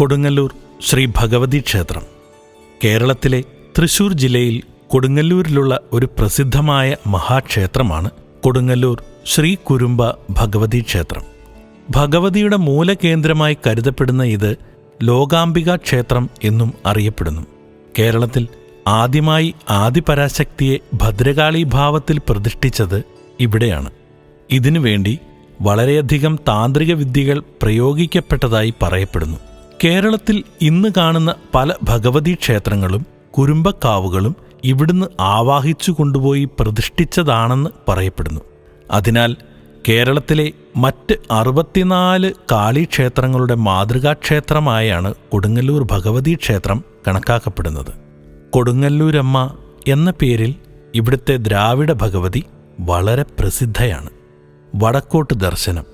കൊടുങ്ങല്ലൂർ ശ്രീ ഭഗവതി ക്ഷേത്രം. കേരളത്തിലെ തൃശൂർ ജില്ലയിൽ കൊടുങ്ങല്ലൂരിലുള്ള ഒരു പ്രസിദ്ധമായ മഹാക്ഷേത്രമാണ് കൊടുങ്ങല്ലൂർ ശ്രീ കുരുമ്പ ഭഗവതി ക്ഷേത്രം. ഭഗവതിയുടെ മൂലകേന്ദ്രമായി കരുതപ്പെടുന്ന ഇത് ലോകാംബിക ക്ഷേത്രം എന്നും അറിയപ്പെടുന്നു. കേരളത്തിൽ ആദ്യമായി ആദിപരാശക്തിയെ ഭദ്രകാളി ഭാവത്തിൽ പ്രതിഷ്ഠിച്ചത് ഇവിടെയാണ്. ഇതിനുവേണ്ടി വളരെയധികം താന്ത്രിക വിദ്യകൾ പ്രയോഗിക്കപ്പെട്ടതായി പറയപ്പെടുന്നു. കേരളത്തിൽ ഇന്ന് കാണുന്ന പല ഭഗവതി ക്ഷേത്രങ്ങളും കുരുമ്പക്കാവുകളും ഇവിടുന്ന് ആവാഹിച്ചു കൊണ്ടുപോയി പ്രതിഷ്ഠിച്ചതാണെന്ന് പറയപ്പെടുന്നു. അതിനാൽ കേരളത്തിലെ മറ്റ് അറുപത്തിനാല് കാളിക്ഷേത്രങ്ങളുടെ മാതൃകാ ക്ഷേത്രമായാണ് കൊടുങ്ങല്ലൂർ ഭഗവതി ക്ഷേത്രം കണക്കാക്കപ്പെടുന്നത്. കൊടുങ്ങല്ലൂരമ്മ എന്ന പേരിൽ ഇവിടുത്തെ ദ്രാവിഡ ഭഗവതി വളരെ പ്രസിദ്ധയാണ്. വടക്കോട്ട് ദർശനം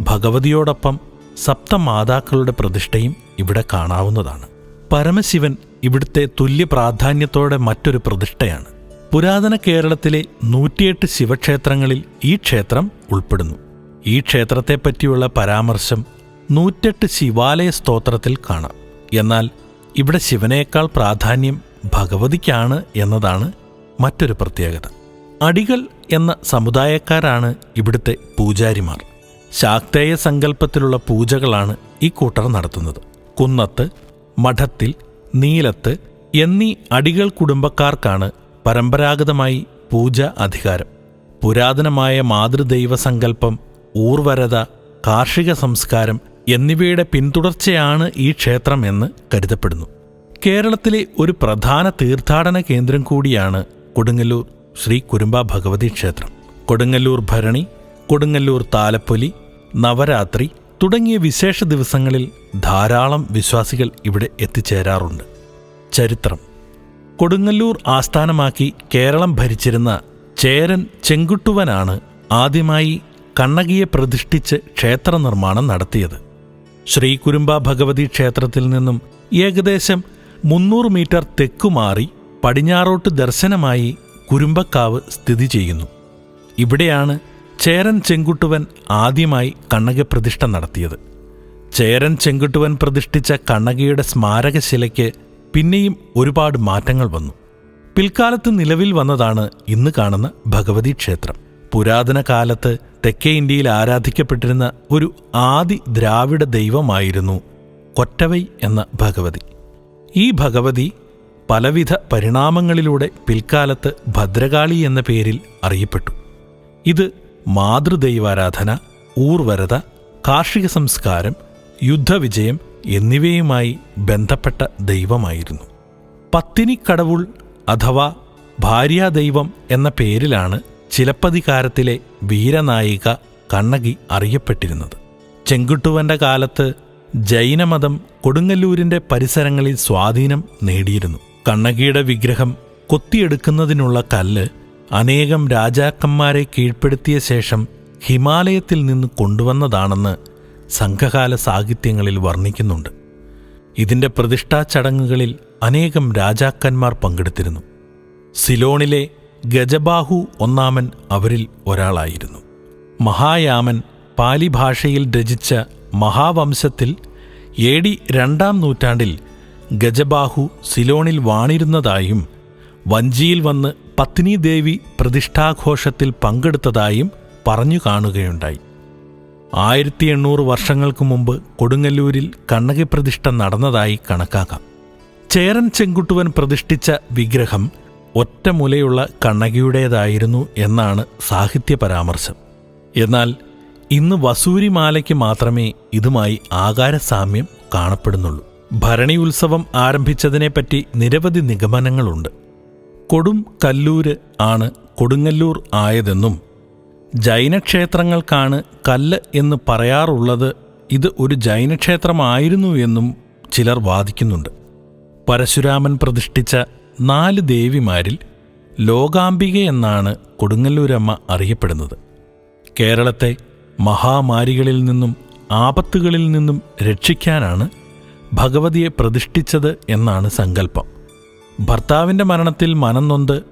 ഭഗവതിയോടൊപ്പം സപ്തമാതാക്കളുടെ പ്രതിഷ്ഠയും ഇവിടെ കാണാവുന്നതാണ്. പരമശിവൻ ഇവിടുത്തെ തുല്യ പ്രാധാന്യത്തോടെ മറ്റൊരു പ്രതിഷ്ഠയാണ്. പുരാതന കേരളത്തിലെ നൂറ്റിയെട്ട് ശിവക്ഷേത്രങ്ങളിൽ ഈ ക്ഷേത്രം ഉൾപ്പെടുന്നു. ഈ ക്ഷേത്രത്തെപ്പറ്റിയുള്ള പരാമർശം നൂറ്റെട്ട് ശിവാലയ സ്തോത്രത്തിൽ കാണാം. എന്നാൽ ഇവിടെ ശിവനേക്കാൾ പ്രാധാന്യം ഭഗവതിക്കാണ് എന്നതാണ് മറ്റൊരു പ്രത്യേകത. അടികൾ എന്ന സമുദായക്കാരാണ് ഇവിടുത്തെ പൂജാരിമാർ. ശാക്തേയ സങ്കല്പത്തിലുള്ള പൂജകളാണ് ഈ കൂട്ടർ നടത്തുന്നത്. കുന്നത്ത് മഠത്തിൽ നീലത്ത് എന്നീ അടികൾ കുടുംബക്കാർക്കാണ് പരമ്പരാഗതമായി പൂജ അധികാരം. പുരാതനമായ മാതൃദൈവ സങ്കല്പം ഊർവരത കാർഷിക സംസ്കാരം എന്നിവയുടെ പിന്തുടർച്ചയാണ് ഈ ക്ഷേത്രം എന്ന് കരുതപ്പെടുന്നു. കേരളത്തിലെ ഒരു പ്രധാന തീർത്ഥാടന കേന്ദ്രം കൂടിയാണ് കൊടുങ്ങല്ലൂർ ശ്രീ കുരുമ്പ ഭഗവതി ക്ഷേത്രം. കൊടുങ്ങല്ലൂർ ഭരണി കൊടുങ്ങല്ലൂർ താലപ്പൊലി നവരാത്രി തുടങ്ങിയ വിശേഷ ദിവസങ്ങളിൽ ധാരാളം വിശ്വാസികൾ ഇവിടെ എത്തിച്ചേരാറുണ്ട്. ചരിത്രം. കൊടുങ്ങല്ലൂർ ആസ്ഥാനമാക്കി കേരളം ഭരിച്ചിരുന്ന ചേരൻ ചെങ്കുട്ടുവനാണ് ആദ്യമായി കണ്ണകിയെ പ്രതിഷ്ഠിച്ച് ക്ഷേത്ര നിർമ്മാണം നടത്തിയത്. ശ്രീ കുരുമ്പ ഭഗവതി ക്ഷേത്രത്തിൽ നിന്നും ഏകദേശം മുന്നൂറ് മീറ്റർ തെക്കുമാറി പടിഞ്ഞാറോട്ട് ദർശനമായി കുരുമ്പക്കാവ് സ്ഥിതി ചെയ്യുന്നു. ഇവിടെയാണ് ചേരൻ ചെങ്കുട്ടുവൻ ആദ്യമായി കണ്ണക പ്രതിഷ്ഠ നടത്തിയത്. ചേരൻ ചെങ്കുട്ടുവൻ പ്രതിഷ്ഠിച്ച കണ്ണകയുടെ സ്മാരകശിലയ്ക്ക് പിന്നെയും ഒരുപാട് മാറ്റങ്ങൾ വന്നു. പിൽക്കാലത്ത് നിലവിൽ വന്നതാണ് ഇന്ന് കാണുന്ന ഭഗവതി ക്ഷേത്രം. പുരാതന കാലത്ത് തെക്കേ ഇന്ത്യയിൽ ആരാധിക്കപ്പെട്ടിരുന്ന ഒരു ആദി ദ്രാവിഡ ദൈവമായിരുന്നു കൊറ്റവൈ എന്ന ഭഗവതി. ഈ ഭഗവതി പലവിധ പരിണാമങ്ങളിലൂടെ പിൽക്കാലത്ത് ഭദ്രകാളി എന്ന പേരിൽ അറിയപ്പെട്ടു. ഇത് മാതൃദൈവാരാധന ഊർവരത കാർഷിക സംസ്കാരം യുദ്ധവിജയം എന്നിവയുമായി ബന്ധപ്പെട്ട ദൈവമായിരുന്നു. പത്തിനിക്കടവുൾ അഥവാ ഭാര്യാദൈവം എന്ന പേരിലാണ് ചിലപ്പതികാരത്തിലെ വീരനായിക കണ്ണകി അറിയപ്പെട്ടിരുന്നത്. ചെങ്കുട്ടുവന്റെ കാലത്ത് ജൈനമതം കൊടുങ്ങല്ലൂരിന്റെ പരിസരങ്ങളിൽ സ്വാധീനം നേടിയിരുന്നു. കണ്ണകിയുടെ വിഗ്രഹം കൊത്തിയെടുക്കുന്നതിനുള്ള കല്ല് അനേകം രാജാക്കന്മാരെ കീഴ്പ്പെടുത്തിയ ശേഷം ഹിമാലയത്തിൽ നിന്ന് കൊണ്ടുവന്നതാണെന്ന് സംഘകാല സാഹിത്യങ്ങളിൽ വർണിക്കുന്നുണ്ട്. ഇതിന്റെ പ്രതിഷ്ഠാ ചടങ്ങുകളിൽ അനേകം രാജാക്കന്മാർ പങ്കെടുത്തിരുന്നു. സിലോണിലെ ഗജബാഹു ഒന്നാമൻ അവരിൽ ഒരാളായിരുന്നു. മഹായാമൻ പാലി ഭാഷയിൽ രചിച്ച മഹാവംശത്തിൽ എ ഡി രണ്ടാം നൂറ്റാണ്ടിൽ ഗജബാഹു സിലോണിൽ വാണിരുന്നതായും വഞ്ചിയിൽ വന്ന് പത്നിദേവി പ്രതിഷ്ഠാഘോഷത്തിൽ പങ്കെടുത്തതായും പറഞ്ഞു കാണുകയുണ്ടായി. ആയിരത്തി എണ്ണൂറ് വർഷങ്ങൾക്ക് മുമ്പ് കൊടുങ്ങല്ലൂരിൽ കണ്ണകി പ്രതിഷ്ഠ നടന്നതായി കണക്കാക്കാം. ചേരൻ ചെങ്കുട്ടുവൻ പ്രതിഷ്ഠിച്ച വിഗ്രഹം ഒറ്റമുലയുള്ള കണ്ണകിയുടേതായിരുന്നു എന്നാണ് സാഹിത്യ പരാമർശം. എന്നാൽ ഇന്ന് വസൂരിമാലയ്ക്ക് മാത്രമേ ഇതുമായി ആകാരസാമ്യം കാണപ്പെടുന്നുള്ളൂ. ഭരണി ഉത്സവം ആരംഭിച്ചതിനെപ്പറ്റി നിരവധി നിഗമനങ്ങളുണ്ട്. കൊടും കല്ലൂര് ആണ് കൊടുങ്ങല്ലൂർ ആയതെന്നും ജൈനക്ഷേത്രങ്ങൾക്കാണ് കല്ല് എന്ന് പറയാറുള്ളത് ഇത് ഒരു ജൈനക്ഷേത്രമായിരുന്നു എന്നും ചിലർ വാദിക്കുന്നുണ്ട്. പരശുരാമൻ പ്രതിഷ്ഠിച്ച നാല് ദേവിമാരിൽ ലോകാംബിക എന്നാണ് കൊടുങ്ങല്ലൂരമ്മ അറിയപ്പെടുന്നത്. കേരളത്തെ മഹാമാരികളിൽ നിന്നും ആപത്തുകളിൽ നിന്നും രക്ഷിക്കാനാണ് ഭഗവതിയെ പ്രതിഷ്ഠിച്ചത് എന്നാണ് സങ്കല്പം. ഭർത്താവിന്റെ മരണത്തിൽ മനംനൊന്ത്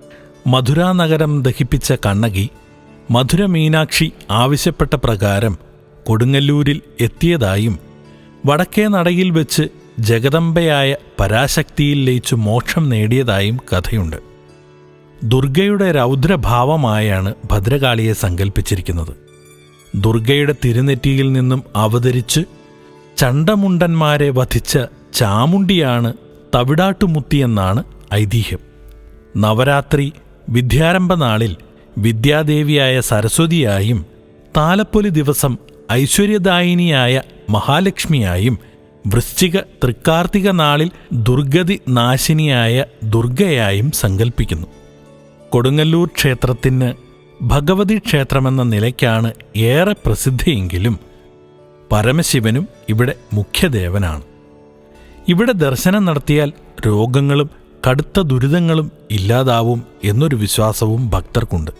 മധുരാനഗരം ദഹിപ്പിച്ച കണ്ണകി മധുര മീനാക്ഷി ആവശ്യപ്പെട്ട പ്രകാരം കൊടുങ്ങല്ലൂരിൽ എത്തിയതായും വടക്കേ നടയിൽ വെച്ച് ജഗദംബയായ പരാശക്തിയിൽ ലയിച്ചു മോക്ഷം നേടിയതായും കഥയുണ്ട്. ദുർഗയുടെ രൗദ്രഭാവമായാണ് ഭദ്രകാളിയെ സങ്കല്പിച്ചിരിക്കുന്നത് ദുർഗയുടെ തിരുനെറ്റിയിൽ നിന്നും അവതരിച്ച് ചണ്ടമുണ്ടന്മാരെ വധിച്ച ചാമുണ്ടിയാണ് തവിടാട്ടുമുത്തിയെന്നാണ് ഐതിഹ്യം. നവരാത്രി വിദ്യാരംഭ നാളിൽ വിദ്യാദേവിയായ സരസ്വതിയായും താലപ്പൊലി ദിവസം ഐശ്വര്യദായിനിയായ മഹാലക്ഷ്മിയായും വൃശ്ചിക തൃക്കാർത്തിക നാളിൽ ദുർഗതി നാശിനിയായ ദുർഗയായും സങ്കൽപ്പിക്കുന്നു. കൊടുങ്ങല്ലൂർ ക്ഷേത്രത്തിന് ഭഗവതി ക്ഷേത്രമെന്ന നിലയ്ക്കാണ് ഏറെ പ്രസിദ്ധിയെങ്കിലും പരമശിവനും ഇവിടെ മുഖ്യദേവനാണ്. ഇവിടെ ദർശനം നടത്തിയാൽ രോഗങ്ങളും കടുത്ത ദുരിതങ്ങളും ഇല്ലാതാവും എന്നൊരു വിശ്വാസവും ഭക്തർക്കുണ്ട്.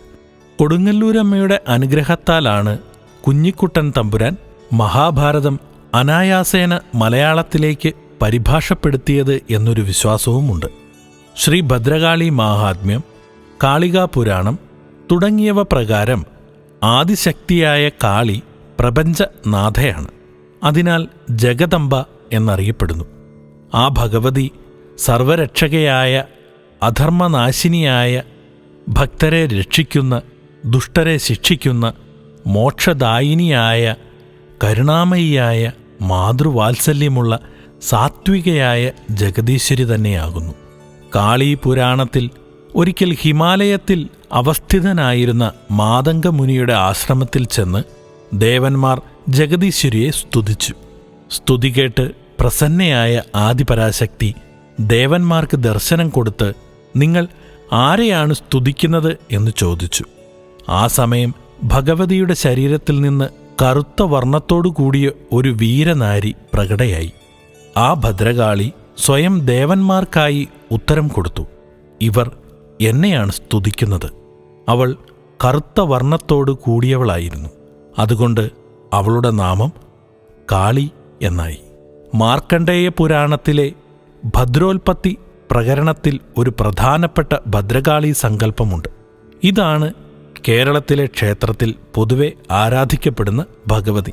കൊടുങ്ങല്ലൂരമ്മയുടെ അനുഗ്രഹത്താലാണ് കുഞ്ഞിക്കുട്ടൻ തമ്പുരാൻ മഹാഭാരതം അനായാസേന മലയാളത്തിലേക്ക് പരിഭാഷപ്പെടുത്തിയത് എന്നൊരു വിശ്വാസവുമുണ്ട്. ശ്രീ ഭദ്രകാളി മാഹാത്മ്യം കാളികാപുരാണം തുടങ്ങിയവ പ്രകാരം ആദിശക്തിയായ കാളി പ്രപഞ്ചനാഥയാണ്. അതിനാൽ ജഗദംബ എന്നറിയപ്പെടുന്നു. ആ ഭഗവതി സർവരക്ഷകയായ അധർമ്മനാശിനിയായ ഭക്തരെ രക്ഷിക്കുന്ന ദുഷ്ടരെ ശിക്ഷിക്കുന്ന മോക്ഷദായിനിയായ കരുണാമയിയായ മാതൃവാത്സല്യമുള്ള സാത്വികയായ ജഗദീശ്വരി തന്നെയാകുന്നു. കാളി പുരാണത്തിൽ ഒരിക്കൽ ഹിമാലയത്തിൽ അവസ്ഥിതനായിരുന്ന മാതംഗമുനിയുടെ ആശ്രമത്തിൽ ചെന്ന് ദേവന്മാർ ജഗദീശ്വരിയെ സ്തുതിച്ചു. സ്തുതി കേട്ട് പ്രസന്നയായ ആദിപരാശക്തി ദേവന്മാർക്ക് ദർശനം കൊടുത്ത് നിങ്ങൾ ആരെയാണ് സ്തുതിക്കുന്നത് എന്ന് ചോദിച്ചു. ആ സമയം ഭഗവതിയുടെ ശരീരത്തിൽ നിന്ന് കറുത്ത വർണത്തോടു കൂടിയ ഒരു വീരനാരി പ്രകടയായി. ആ ഭദ്രകാളി സ്വയം ദേവന്മാർക്കായി ഉത്തരം കൊടുത്തു. ഇവർ എന്നെയാണ് സ്തുതിക്കുന്നത്. അവൾ കറുത്ത വർണത്തോടു കൂടിയവളായിരുന്നു. അതുകൊണ്ട് അവളുടെ നാമം കാളി എന്നായി. മാർക്കണ്ഡേയ പുരാണത്തിലെ ഭദ്രോൽപത്തി പ്രകരണത്തിൽ ഒരു പ്രധാനപ്പെട്ട ഭദ്രകാളി സങ്കല്പമുണ്ട്. ഇതാണ് കേരളത്തിലെ ക്ഷേത്രത്തിൽ പൊതുവെ ആരാധിക്കപ്പെടുന്ന ഭഗവതി.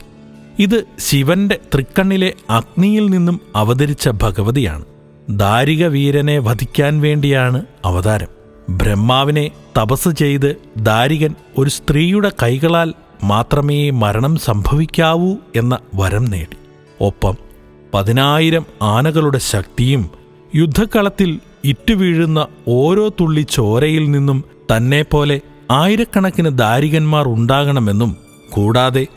ഇത് ശിവന്റെ തൃക്കണ്ണിലെ അഗ്നിയിൽ നിന്നും അവതരിച്ച ഭഗവതിയാണ്. ദാരിക വീരനെ വധിക്കാൻ വേണ്ടിയാണ് അവതാരം. ബ്രഹ്മാവിനെ തപസ് ചെയ്ത് ദാരികൻ ഒരു സ്ത്രീയുടെ കൈകളാൽ മാത്രമേ മരണം സംഭവിക്കാവൂ എന്ന വരം നേടി. ഒപ്പം പതിനായിരം ആനകളുടെ ശക്തിയും യുദ്ധക്കളത്തിൽ ഇറ്റുവീഴുന്ന ഓരോ തുള്ളി ചോരയിൽ നിന്നും തന്നെപ്പോലെ ആയിരക്കണക്കിന് ദാരികന്മാർ ഉണ്ടാകണമെന്നും കൂടാതെ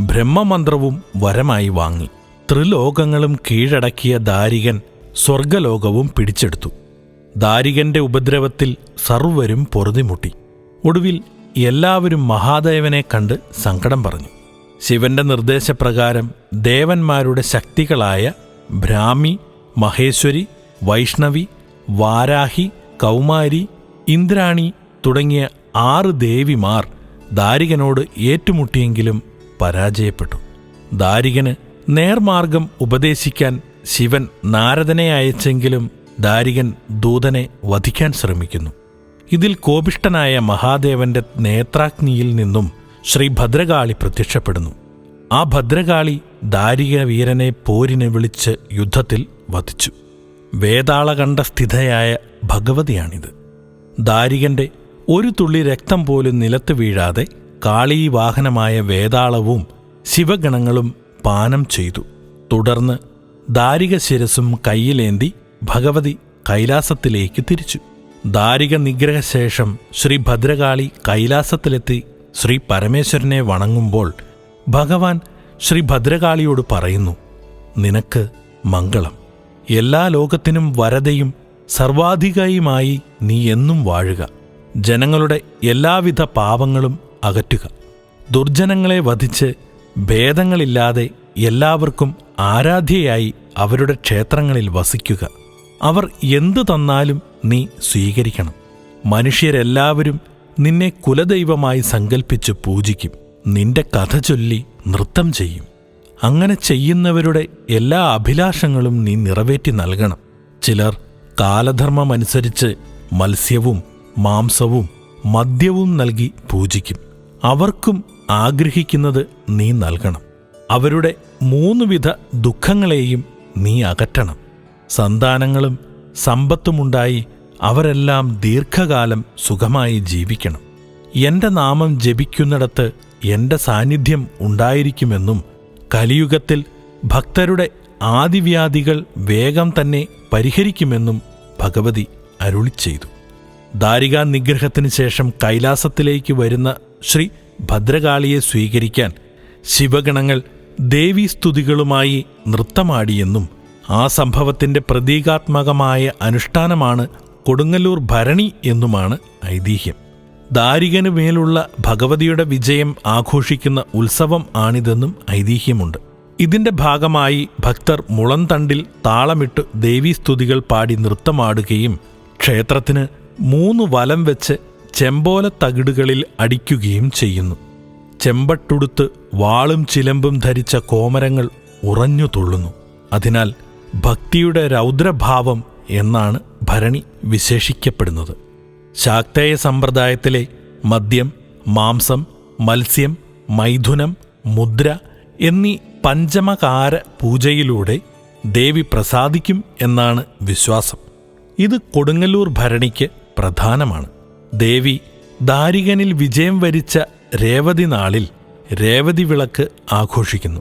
ബ്രഹ്മമന്ത്രവും വരമായി വാങ്ങി. ത്രിലോകങ്ങളും കീഴടക്കിയ ദാരികൻ സ്വർഗലോകവും പിടിച്ചെടുത്തു. ദാരികന്റെ ഉപദ്രവത്തിൽ സർവരും പൊറുതിമുട്ടി. ഒടുവിൽ എല്ലാവരും മഹാദേവനെ കണ്ട് സങ്കടം പറഞ്ഞു. ശിവന്റെ നിർദ്ദേശപ്രകാരം ദേവന്മാരുടെ ശക്തികളായ ബ്രാഹ്മി മഹേശ്വരി വൈഷ്ണവി വാരാഹി കൗമാരി ഇന്ദ്രാണി തുടങ്ങിയ ആറ് ദേവിമാർ ദാരികനോട് ഏറ്റുമുട്ടിയെങ്കിലും പരാജയപ്പെട്ടു. ദാരികന് നേർമാർഗം ഉപദേശിക്കാൻ ശിവൻ നാരദനെ അയച്ചെങ്കിലും ദാരികൻ ദൂതനെ വധിക്കാൻ ശ്രമിക്കുന്നു. ഇതിൽ കോപിഷ്ടനായ മഹാദേവന്റെ നേത്രാഗ്നിയിൽ നിന്നും ശ്രീ ഭദ്രകാളി പ്രത്യക്ഷപ്പെടുന്നു. ആ ഭദ്രകാളി ദാരിക വീരനെ പോരിനെ വിളിച്ച് യുദ്ധത്തിൽ വധിച്ചു. വേതാളകണ്ഠ സ്ഥിതയായ ഭഗവതിയാണിത്. ദാരികന്റെ ഒരു തുള്ളി രക്തം പോലും നിലത്ത് വീഴാതെ കാളീ വാഹനമായ വേതാളവും ശിവഗണങ്ങളും പാനം ചെയ്തു. തുടർന്ന് ദാരിക ശിരസും കയ്യിലേന്തി ഭഗവതി കൈലാസത്തിലേക്ക് തിരിച്ചു. ദാരിക നിഗ്രഹശേഷം ശ്രീ ഭദ്രകാളി കൈലാസത്തിലെത്തി ശ്രീ പരമേശ്വരനെ വണങ്ങുമ്പോൾ ഭഗവാൻ ശ്രീ ഭദ്രകാളിയോട് പറയുന്നു നിനക്ക് മംഗളം. എല്ലാ ലോകത്തിനും വരതയും സർവാധികയുമായി നീ എന്നും വാഴുക. ജനങ്ങളുടെ എല്ലാവിധ പാപങ്ങളും അകറ്റുക. ദുർജനങ്ങളെ വധിച്ച് ഭേദങ്ങളില്ലാതെ എല്ലാവർക്കും ആരാധ്യയായി അവരുടെ ക്ഷേത്രങ്ങളിൽ വസിക്കുക. അവർ എന്തു തന്നാലും നീ സ്വീകരിക്കണം. മനുഷ്യരെല്ലാവരും നിന്നെ കുലദൈവമായി സങ്കൽപ്പിച്ച് പൂജിക്കും. നിന്റെ കഥ ചൊല്ലി നൃത്തം ചെയ്യും. അങ്ങനെ ചെയ്യുന്നവരുടെ എല്ലാ അഭിലാഷങ്ങളും നീ നിറവേറ്റി നൽകണം. ചിലർ കാലധർമ്മമനുസരിച്ച് മത്സ്യവും മാംസവും മദ്യവും നൽകി പൂജിക്കും. അവർക്കും ആഗ്രഹിക്കുന്നത് നീ നൽകണം. അവരുടെ മൂന്നുവിധ ദുഃഖങ്ങളെയും നീ അകറ്റണം. സന്താനങ്ങളും സമ്പത്തുമുണ്ടായി അവരെല്ലാം ദീർഘകാലം സുഖമായി ജീവിക്കണം. എന്റെ നാമം ജപിക്കുന്നിടത്ത് എന്റെ സാന്നിധ്യം ഉണ്ടായിരിക്കുമെന്നും കലിയുഗത്തിൽ ഭക്തരുടെ ആദിവ്യാധികൾ വേഗം തന്നെ പരിഹരിക്കുമെന്നും ഭഗവതി അരുളി ചെയ്തു. ദാരികാ നിഗ്രഹത്തിന് ശേഷം കൈലാസത്തിലേക്ക് വരുന്ന ശ്രീ ഭദ്രകാളിയെ സ്വീകരിക്കാൻ ശിവഗണങ്ങൾ ദേവീസ്തുതികളുമായി നൃത്തമാടിയെന്നും ആ സംഭവത്തിന്റെ പ്രതീകാത്മകമായ അനുഷ്ഠാനമാണ് കൊടുങ്ങല്ലൂർ ഭരണി എന്നുമാണ് ഐതിഹ്യം. ദാരികനു മേലുള്ള ഭഗവതിയുടെ വിജയം ആഘോഷിക്കുന്ന ഉത്സവം ആണിതെന്നും ഐതിഹ്യമുണ്ട്. ഇതിന്റെ ഭാഗമായി ഭക്തർ മുളന്തണ്ടിൽ താളമിട്ട് ദേവീസ്തുതികൾ പാടി നൃത്തമാടുകയും ക്ഷേത്രത്തിന് മൂന്ന് വലം വെച്ച് ചെമ്പോല തകിടുകളിൽ അടിക്കുകയും ചെയ്യുന്നു. ചെമ്പട്ടുടുത്ത് വാളും ചിലമ്പും ധരിച്ച കോമരങ്ങൾ ഉറഞ്ഞു തുള്ളുന്നു അതിനാൽ ഭക്തിയുടെ രൗദ്രഭാവം എന്നാണ് ഭരണി വിശേഷിക്കപ്പെടുന്നത്. ശാക്തേയ സമ്പ്രദായത്തിലെ മദ്യം മാംസം മത്സ്യം മൈഥുനം മുദ്ര എന്നീ പഞ്ചമകാര പൂജയിലൂടെ ദേവി പ്രസാദിക്കും എന്നാണ് വിശ്വാസം. ഇത് കൊടുങ്ങല്ലൂർ ഭരണിക്ക് പ്രധാനമാണ്. ദേവി ദാരികനിൽ വിജയം വരിച്ച രേവതി നാളിൽ രേവതി വിളക്ക് ആഘോഷിക്കുന്നു.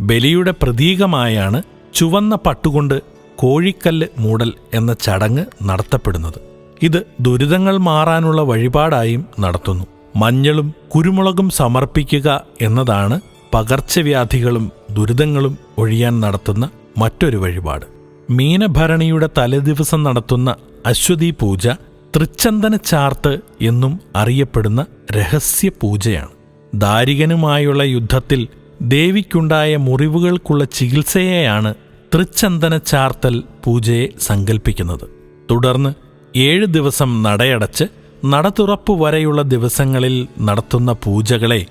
ബലിയുടെ പ്രതീകമായാണ് ചുവന്ന പട്ടുകൊണ്ട് കോഴിക്കല്ല് മൂടൽ എന്ന ചടങ്ങ് നടത്തപ്പെടുന്നത്. ഇത് ദുരിതങ്ങൾ മാറാനുള്ള വഴിപാടായും നടത്തുന്നു. മഞ്ഞളും കുരുമുളകും സമർപ്പിക്കുക എന്നതാണ് പകർച്ചവ്യാധികളും ദുരിതങ്ങളും ഒഴിയാൻ നടത്തുന്ന മറ്റൊരു വഴിപാട്. മീനഭരണിയുടെ തലേദിവസം നടത്തുന്ന അശ്വതി പൂജ തൃച്ചന്ദന ചാർത്ത് എന്നും അറിയപ്പെടുന്ന രഹസ്യ പൂജയാണ്. ദാരികനുമായുള്ള യുദ്ധത്തിൽ ദേവിക്കുണ്ടായ മുറിവുകൾക്കുള്ള ചികിത്സയെയാണ് തൃച്ചന്ദന ചാർത്തൽ പൂജയെ സങ്കൽപ്പിക്കുന്നത്. തുടർന്ന് ഏഴ് ദിവസം നടയടച്ച് നടതുറപ്പ് വരെയുള്ള ദിവസങ്ങളിൽ നടത്തുന്ന പൂജകളെ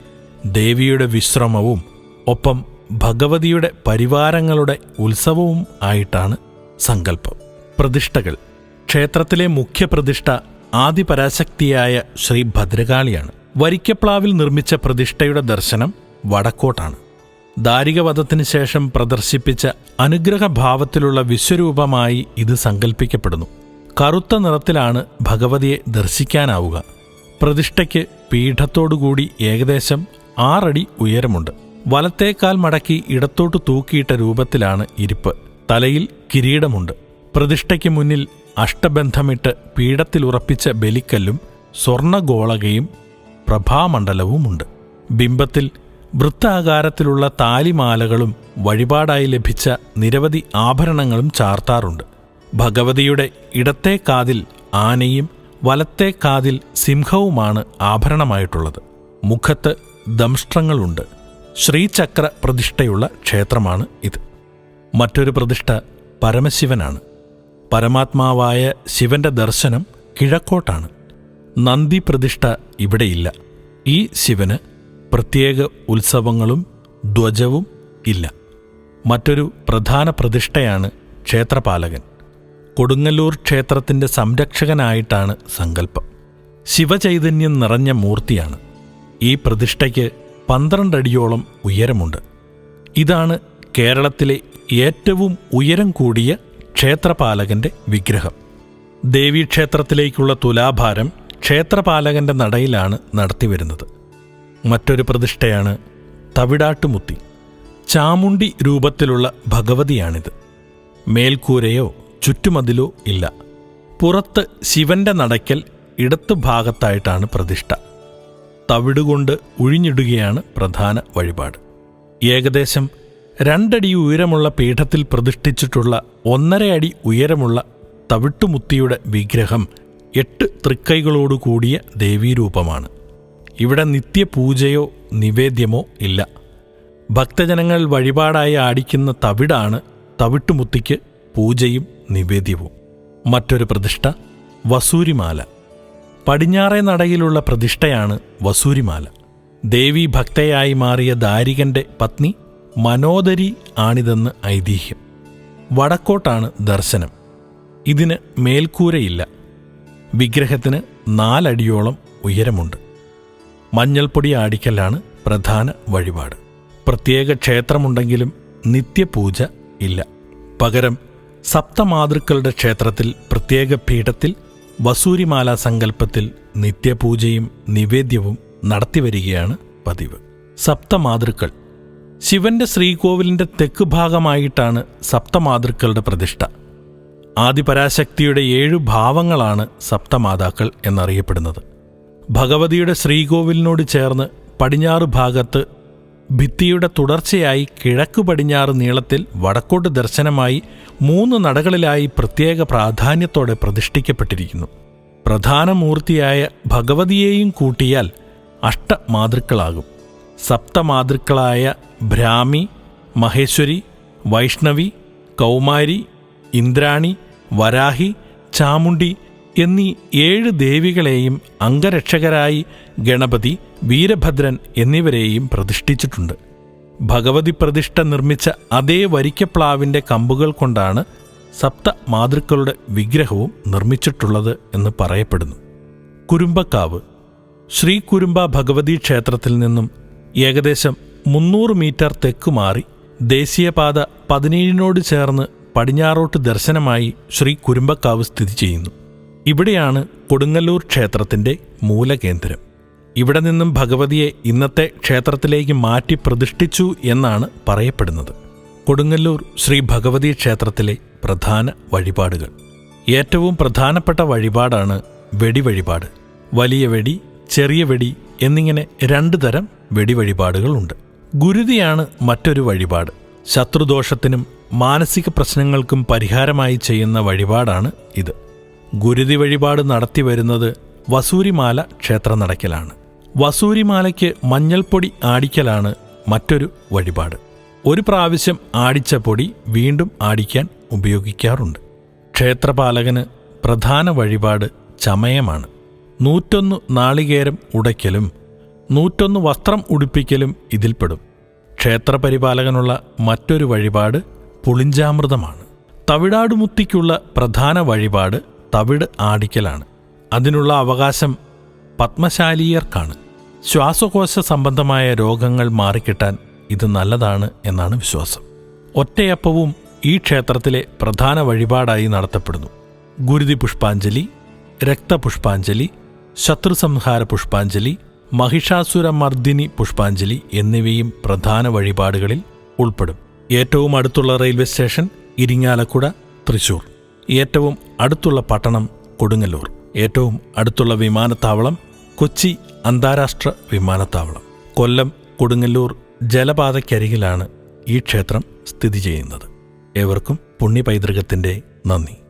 ദേവിയുടെ വിശ്രമവും ഒപ്പം ഭഗവതിയുടെ പരിവാരങ്ങളുടെ ഉത്സവവും ആയിട്ടാണ് സങ്കല്പം. പ്രതിഷ്ഠകൾ. ക്ഷേത്രത്തിലെ മുഖ്യപ്രതിഷ്ഠ ആദിപരാശക്തിയായ ശ്രീ ഭദ്രകാളിയാണ്. വരിക്കപ്ലാവിൽ നിർമ്മിച്ച പ്രതിഷ്ഠയുടെ ദർശനം വടക്കോട്ടാണ്. ദാരികവധത്തിന് ശേഷം പ്രദർശിപ്പിച്ച അനുഗ്രഹഭാവത്തിലുള്ള വിശ്വരൂപമായി ഇത് സങ്കല്പിക്കപ്പെടുന്നു കറുത്ത നിറത്തിലാണ് ഭഗവതിയെ ദർശിക്കാനാവുക. പ്രതിഷ്ഠയ്ക്ക് പീഠത്തോടുകൂടി ഏകദേശം ആറടി ഉയരമുണ്ട്. വലത്തേക്കാൽ മടക്കി ഇടത്തോട്ട് തൂക്കിയിട്ട രൂപത്തിലാണ് ഇരിപ്പ്. തലയിൽ കിരീടമുണ്ട്. പ്രതിഷ്ഠയ്ക്ക് മുന്നിൽ അഷ്ടബന്ധമിട്ട് പീഠത്തിലുറപ്പിച്ച ബലിക്കല്ലും സ്വർണഗോളകയും പ്രഭാമണ്ഡലവുമുണ്ട്. ബിംബത്തിൽ വൃത്താകാരത്തിലുള്ള താലിമാലകളും വഴിപാടായി ലഭിച്ച നിരവധി ആഭരണങ്ങളും ചാർത്താറുണ്ട്. ഭഗവതിയുടെ ഇടത്തെ കാതിൽ ആനയും വലത്തെ കാതിൽ സിംഹവുമാണ് ആഭരണമായിട്ടുള്ളത്. മുഖത്ത് ദംഷ്ട്രങ്ങളുണ്ട്. ശ്രീചക്ര പ്രതിഷ്ഠയുള്ള ക്ഷേത്രമാണ് ഇത്. മറ്റൊരു പ്രതിഷ്ഠ പരമശിവനാണ്. പരമാത്മാവായ ശിവന്റെ ദർശനം കിഴക്കോട്ടാണ്. നന്ദി പ്രതിഷ്ഠ ഇവിടെയില്ല. ഈ ശിവന് പ്രത്യേക ഉത്സവങ്ങളും ധ്വജവും ഇല്ല. മറ്റൊരു പ്രധാന പ്രതിഷ്ഠയാണ് ക്ഷേത്രപാലകൻ. കൊടുങ്ങല്ലൂർ ക്ഷേത്രത്തിന്റെ സംരക്ഷകനായിട്ടാണ് സങ്കല്പം. ശിവചൈതന്യം നിറഞ്ഞ മൂർത്തിയാണ്. ഈ പ്രതിഷ്ഠയ്ക്ക് പന്ത്രണ്ടടിയോളം ഉയരമുണ്ട്. ഇതാണ് കേരളത്തിലെ ഏറ്റവും ഉയരം കൂടിയ ക്ഷേത്രപാലകന്റെ വിഗ്രഹം. ദേവീക്ഷേത്രത്തിലേക്കുള്ള തുലാഭാരം ക്ഷേത്രപാലകന്റെ നടയിലാണ് നടത്തിവരുന്നത്. മറ്റൊരു പ്രതിഷ്ഠയാണ് തവിടാട്ടുമുത്തി. ചാമുണ്ടി രൂപത്തിലുള്ള ഭഗവതിയാണിത്. മേൽക്കൂരയോ ചുറ്റുമതിലോ ഇല്ല. പുറത്ത് ശിവന്റെ നടയ്ക്കൽ ഇടത്തു ഭാഗത്തായിട്ടാണ് പ്രതിഷ്ഠ. തവിടുകൊണ്ട് ഉഴിഞ്ഞിടുകയാണ് പ്രധാന വഴിപാട്. ഏകദേശം രണ്ടടി ഉയരമുള്ള പീഠത്തിൽ പ്രതിഷ്ഠിച്ചിട്ടുള്ള ഒന്നര അടി ഉയരമുള്ള തവിട്ടുമുത്തിയുടെ വിഗ്രഹം എട്ട് തൃക്കൈകളോടുകൂടിയ ദേവീരൂപമാണ്. ഇവിടെ നിത്യപൂജയോ നിവേദ്യമോ ഇല്ല. ഭക്തജനങ്ങൾ വഴിപാടായി ആടിക്കുന്ന തവിടാണ് തവിട്ടുമുത്തിക്ക് പൂജയും നിവേദ്യവും. മറ്റൊരു പ്രതിഷ്ഠ വസൂരിമാല. പടിഞ്ഞാറേ നടയിലുള്ള പ്രതിഷ്ഠയാണ് വസൂരിമാല. ദേവി ഭക്തയായി മാറിയ ദാരികന്റെ പത്നി മനോദരി ആണിതെന്ന് ഐതിഹ്യം. വടക്കോട്ടാണ് ദർശനം. ഇതിന് മേൽക്കൂരയില്ല. വിഗ്രഹത്തിന് നാലടിയോളം ഉയരമുണ്ട്. മഞ്ഞൾപ്പൊടി ആടിക്കലാണ് പ്രധാന വഴിപാട്. പ്രത്യേക ക്ഷേത്രമുണ്ടെങ്കിലും നിത്യപൂജ ഇല്ല. പകരം സപ്തമാതൃക്കളുടെ ക്ഷേത്രത്തിൽ പ്രത്യേക പീഠത്തിൽ വസൂരിമാല സങ്കല്പത്തിൽ നിത്യപൂജയും നിവേദ്യവും നടത്തിവരികയാണ് പതിവ്. സപ്തമാതൃക്കൾ. ശിവന്റെ ശ്രീകോവിലിന്റെ തെക്ക് ഭാഗമായിട്ടാണ് സപ്തമാതൃക്കളുടെ പ്രതിഷ്ഠ. ആദിപരാശക്തിയുടെ ഏഴു ഭാവങ്ങളാണ് സപ്തമാതാക്കൾ എന്നറിയപ്പെടുന്നത്. ഭഗവതിയുടെ ശ്രീകോവിലിനോട് ചേർന്ന് പടിഞ്ഞാറ് ഭാഗത്ത് ഭിത്തിയുടെ തുടർച്ചയായി കിഴക്ക് പടിഞ്ഞാറ് നീളത്തിൽ വടക്കോട്ട് ദർശനമായി മൂന്ന് നടകളിലായി പ്രത്യേക പ്രാധാന്യത്തോടെ പ്രതിഷ്ഠിക്കപ്പെട്ടിരിക്കുന്നു. പ്രധാന മൂർത്തിയായ ഭഗവതിയെയും കൂട്ടിയാൽ അഷ്ടമാതൃക്കളാകും. സപ്തമാതൃക്കളായ ഭ്രാമി മഹേശ്വരി വൈഷ്ണവി കൗമാരി ഇന്ദ്രാണി വരാഹി ചാമുണ്ടി എന്നീ ഏഴ് ദേവികളെയും അംഗരക്ഷകരായി ഗണപതി വീരഭദ്രൻ എന്നിവരെയും പ്രതിഷ്ഠിച്ചിട്ടുണ്ട്. ഭഗവതി പ്രതിഷ്ഠ നിർമ്മിച്ച അതേ വരിക്കപ്ലാവിന്റെ കമ്പുകൾ കൊണ്ടാണ് സപ്ത മാതൃക്കളുടെ വിഗ്രഹവും നിർമ്മിച്ചിട്ടുള്ളത് എന്ന് പറയപ്പെടുന്നു. കുരുമ്പക്കാവ്. ശ്രീ കുരുമ്പ ഭഗവതി ക്ഷേത്രത്തിൽ നിന്നും ഏകദേശം മുന്നൂറ് മീറ്റർ തെക്കുമാറി ദേശീയപാത പതിനേഴിനോട് ചേർന്ന് പടിഞ്ഞാറോട്ട് ദർശനമായി ശ്രീ കുരുമ്പക്കാവ് സ്ഥിതി ചെയ്യുന്നു. ഇവിടെയാണ് കൊടുങ്ങല്ലൂർ ക്ഷേത്രത്തിന്റെ മൂലകേന്ദ്രം. ഇവിടെ നിന്നും ഭഗവതിയെ ഇന്നത്തെ ക്ഷേത്രത്തിലേക്ക് മാറ്റി പ്രതിഷ്ഠിച്ചു എന്നാണ് പറയപ്പെടുന്നത്. കൊടുങ്ങല്ലൂർ ശ്രീ ഭഗവതി ക്ഷേത്രത്തിലെ പ്രധാന വഴിപാടുകൾ. ഏറ്റവും പ്രധാനപ്പെട്ട വഴിപാടാണ് വെടി വഴിപാട്. വലിയ വെടി ചെറിയ വെടി എന്നിങ്ങനെ രണ്ടു തരം വെടി വഴിപാടുകളുണ്ട്. ഗുരുതിയാണ് മറ്റൊരു വഴിപാട്. ശത്രുദോഷത്തിനും മാനസിക പ്രശ്നങ്ങൾക്കും പരിഹാരമായി ചെയ്യുന്ന വഴിപാടാണ് ഇത്. ഗുരുതി വഴിപാട് നടത്തി വരുന്നത് വസൂരിമാല ക്ഷേത്ര നടക്കലാണ് വസൂരിമാലയ്ക്ക് മഞ്ഞൾപ്പൊടി ആടിക്കലാണ് മറ്റൊരു വഴിപാട്. ഒരു പ്രാവശ്യം ആടിച്ച പൊടി വീണ്ടും ആടിക്കാൻ ഉപയോഗിക്കാറുണ്ട്. ക്ഷേത്രപാലകന് പ്രധാന വഴിപാട് ചമയമാണ്. നൂറ്റൊന്ന് നാളികേരം ഉടയ്ക്കലും നൂറ്റൊന്ന് വസ്ത്രം ഉടുപ്പിക്കലും ഇതിൽപ്പെടും. ക്ഷേത്രപരിപാലകനുള്ള മറ്റൊരു വഴിപാട് പുളിഞ്ചാമൃതമാണ്. തവിടാടുമുത്തിക്കുള്ള പ്രധാന വഴിപാട് തവിട് ആടിക്കലാണ്. അതിനുള്ള അവകാശം പത്മശാലീയർക്കാണ്. ശ്വാസകോശ സംബന്ധമായ രോഗങ്ങൾ മാറിക്കിട്ടാൻ ഇത് നല്ലതാണ് എന്നാണ് വിശ്വാസം. ഒറ്റയപ്പവും ഈ ക്ഷേത്രത്തിലെ പ്രധാന വഴിപാടായി നടത്തപ്പെടുന്നു. ഗുരുതി പുഷ്പാഞ്ജലി രക്തപുഷ്പാഞ്ജലി ശത്രുസംഹാര പുഷ്പാഞ്ജലി മഹിഷാസുരമർദ്ദിനി പുഷ്പാഞ്ജലി എന്നിവയും പ്രധാന വഴിപാടുകളിൽ ഉൾപ്പെടും. ഏറ്റവും അടുത്തുള്ള റെയിൽവേ സ്റ്റേഷൻ ഇരിങ്ങാലക്കുട തൃശൂർ. ഏറ്റവും അടുത്തുള്ള പട്ടണം കൊടുങ്ങല്ലൂർ. ഏറ്റവും അടുത്തുള്ള വിമാനത്താവളം കൊച്ചി അന്താരാഷ്ട്ര വിമാനത്താവളം. കൊല്ലം കൊടുങ്ങല്ലൂർ ജലപാതയ്ക്കരികിലാണ് ഈ ക്ഷേത്രം സ്ഥിതി ചെയ്യുന്നത്. ഏവർക്കും പുണ്യപൈതൃകത്തിന്റെ നന്ദി.